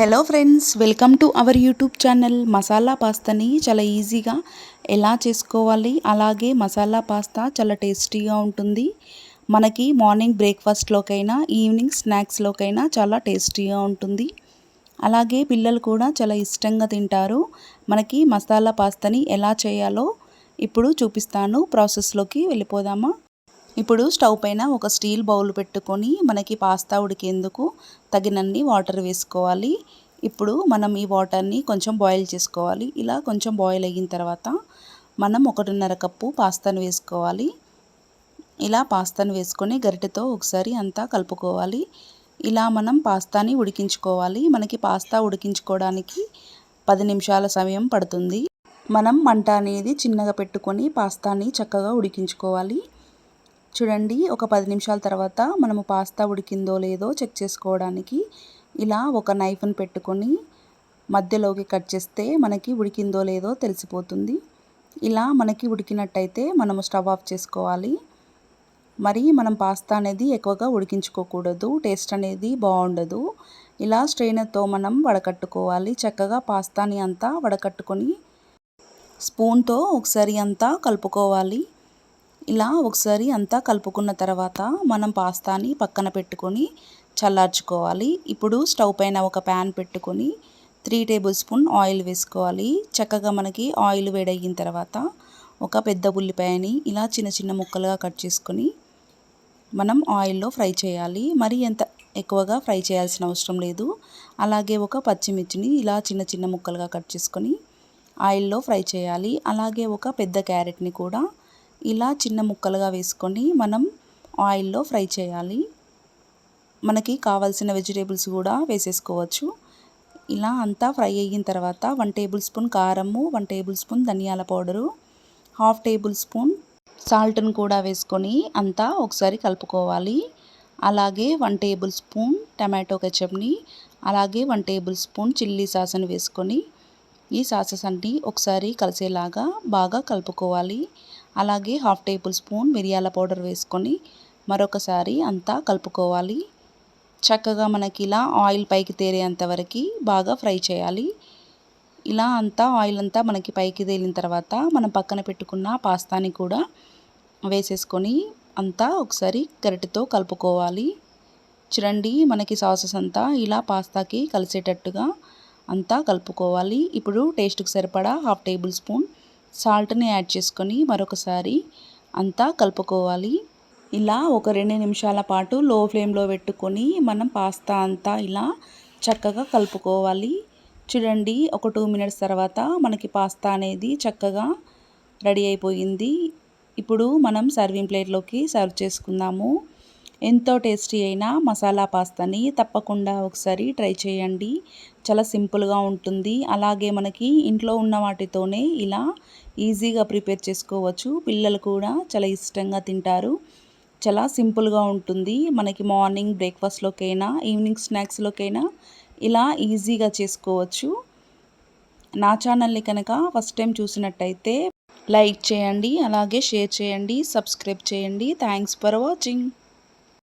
Hello friends welcome to our YouTube channel. Masala పాస్తాని చాలా ఈజీగా ఎలా చేసుకోవాలి? అలాగే మసాలా పాస్తా చాలా టేస్టీగా ఉంటుంది. మనకి మార్నింగ్ బ్రేక్ఫాస్ట్లోకైనా ఈవినింగ్ స్నాక్స్లోకైనా చాలా టేస్టీగా ఉంటుంది. అలాగే పిల్లలు కూడా చాలా ఇష్టంగా తింటారు. మనకి మసాలా పాస్తాని ఎలా చేయాలో ఇప్పుడు చూపిస్తాను. ప్రాసెస్లోకి వెళ్ళిపోదామా? ఇప్పుడు స్టవ్ పైన ఒక స్టీల్ బౌల్ పెట్టుకొని మనకి పాస్తా ఉడికేందుకు తగినన్ని వాటర్ వేసుకోవాలి. ఇప్పుడు మనం ఈ వాటర్ని కొంచెం బాయిల్ చేసుకోవాలి. ఇలా కొంచెం బాయిల్ అయిన తర్వాత మనం ఒకటిన్నర కప్పు పాస్తాను వేసుకోవాలి. ఇలా పాస్తాను వేసుకొని గరిటెతో ఒకసారి అంతా కలుపుకోవాలి. ఇలా మనం పాస్తాని ఉడికించుకోవాలి. మనకి పాస్తా ఉడికించుకోవడానికి పది నిమిషాల సమయం పడుతుంది. మనం మంట అనేది చిన్నగా పెట్టుకొని పాస్తాని చక్కగా ఉడికించుకోవాలి. చూడండి ఒక పది నిమిషాల తర్వాత మనము పాస్తా ఉడికిందో లేదో చెక్ చేసుకోవడానికి ఇలా ఒక నైఫ్ని పెట్టుకొని మధ్యలోకి కట్ చేస్తే మనకి ఉడికిందో లేదో తెలిసిపోతుంది. ఇలా మనకి ఉడికినట్టయితే మనము స్టవ్ ఆఫ్ చేసుకోవాలి. మరి మనం పాస్తా అనేది ఎక్కువగా ఉడికించుకోకూడదు టేస్ట్ అనేది బాగుండదు. ఇలా స్ట్రెయినర్తో మనం వడకట్టుకోవాలి. చక్కగా పాస్తాని అంతా వడకట్టుకొని స్పూన్తో ఒకసారి అంతా కలుపుకోవాలి. ఇలా ఒకసారి అంతా కలుపుకున్న తర్వాత మనం పాస్తాని పక్కన పెట్టుకొని చల్లార్చుకోవాలి. ఇప్పుడు స్టవ్ పైన ఒక ప్యాన్ పెట్టుకొని త్రీ టేబుల్ స్పూన్ ఆయిల్ వేసుకోవాలి. చక్కగా మనకి ఆయిల్ వేడయిన తర్వాత ఒక పెద్ద ఉల్లిపాయని ఇలా చిన్న చిన్న ముక్కలుగా కట్ చేసుకొని మనం ఆయిల్లో ఫ్రై చేయాలి. మరి ఎంత ఎక్కువగా ఫ్రై చేయాల్సిన అవసరం లేదు. అలాగే ఒక పచ్చిమిర్చిని ఇలా చిన్న చిన్న ముక్కలుగా కట్ చేసుకొని ఆయిల్లో ఫ్రై చేయాలి. అలాగే ఒక పెద్ద క్యారెట్ని కూడా ఇలా చిన్న ముక్కలుగా వేసుకొని మనం ఆయిల్లో ఫ్రై చేయాలి. మనకి కావాల్సిన వెజిటేబుల్స్ కూడా వేసేసుకోవచ్చు. ఇలా అంతా ఫ్రై అయిన తర్వాత వన్ టేబుల్ స్పూన్ కారము వన్ టేబుల్ స్పూన్ ధనియాల పౌడరు హాఫ్ టేబుల్ స్పూన్ సాల్ట్ను కూడా వేసుకొని అంతా ఒకసారి కలుపుకోవాలి. అలాగే వన్ టేబుల్ స్పూన్ టమాటో కెచప్ని అలాగే వన్ టేబుల్ స్పూన్ చిల్లీ సాస్ని వేసుకొని ఈ సాసెస్ అన్నీ ఒకసారి కలిసేలాగా బాగా కలుపుకోవాలి. అలాగే హాఫ్ టేబుల్ స్పూన్ మిరియాల పౌడర్ వేసుకొని మరొకసారి అంతా కలుపుకోవాలి. చక్కగా మనకి ఇలా ఆయిల్ పైకి తేరేంత వరకు బాగా ఫ్రై చేయాలి. ఇలా అంతా ఆయిల్ అంతా మనకి పైకి తేలిన తర్వాత మనం పక్కన పెట్టుకున్న పాస్తాని కూడా వేసేసుకొని అంతా ఒకసారి గరిటెతో కలుపుకోవాలి. చూడండి మనకి సాసెస్ అంతా ఇలా పాస్తాకి కలిసేటట్టుగా అంతా కలుపుకోవాలి. ఇప్పుడు టేస్ట్కి సరిపడా హాఫ్ టేబుల్ స్పూన్ సాల్ట్ని యాడ్ చేసుకొని మరొకసారి అంతా కలుపుకోవాలి. ఇలా ఒక రెండు నిమిషాల పాటు లో ఫ్లేమ్లో పెట్టుకొని మనం పాస్తా అంతా ఇలా చక్కగా కలుపుకోవాలి. చూడండి ఒక టూ మినిట్స్ తర్వాత మనకి పాస్తా అనేది చక్కగా రెడీ అయిపోయింది. ఇప్పుడు మనం సర్వింగ్ ప్లేట్లోకి సర్వ్ చేసుకుందాము. ఎంతో టేస్టీ అయిన మసాలా పాస్తాని తప్పకుండా ఒకసారి ట్రై చేయండి. చాలా సింపుల్గా ఉంటుంది. అలాగే మనకి ఇంట్లో ఉన్న వాటితోనే ఇలా ఈజీగా ప్రిపేర్ చేసుకోవచ్చు. పిల్లలు కూడా చాలా ఇష్టంగా తింటారు. చాలా సింపుల్గా ఉంటుంది. మనకి మార్నింగ్ బ్రేక్ఫాస్ట్లోకైనా ఈవినింగ్ స్నాక్స్లోకైనా ఇలా ఈజీగా చేసుకోవచ్చు. నా ఛానల్ని కనుక ఫస్ట్ టైం చూసినట్టయితే లైక్ చేయండి. అలాగే షేర్ చేయండి. సబ్స్క్రైబ్ చేయండి. Thanks for watching.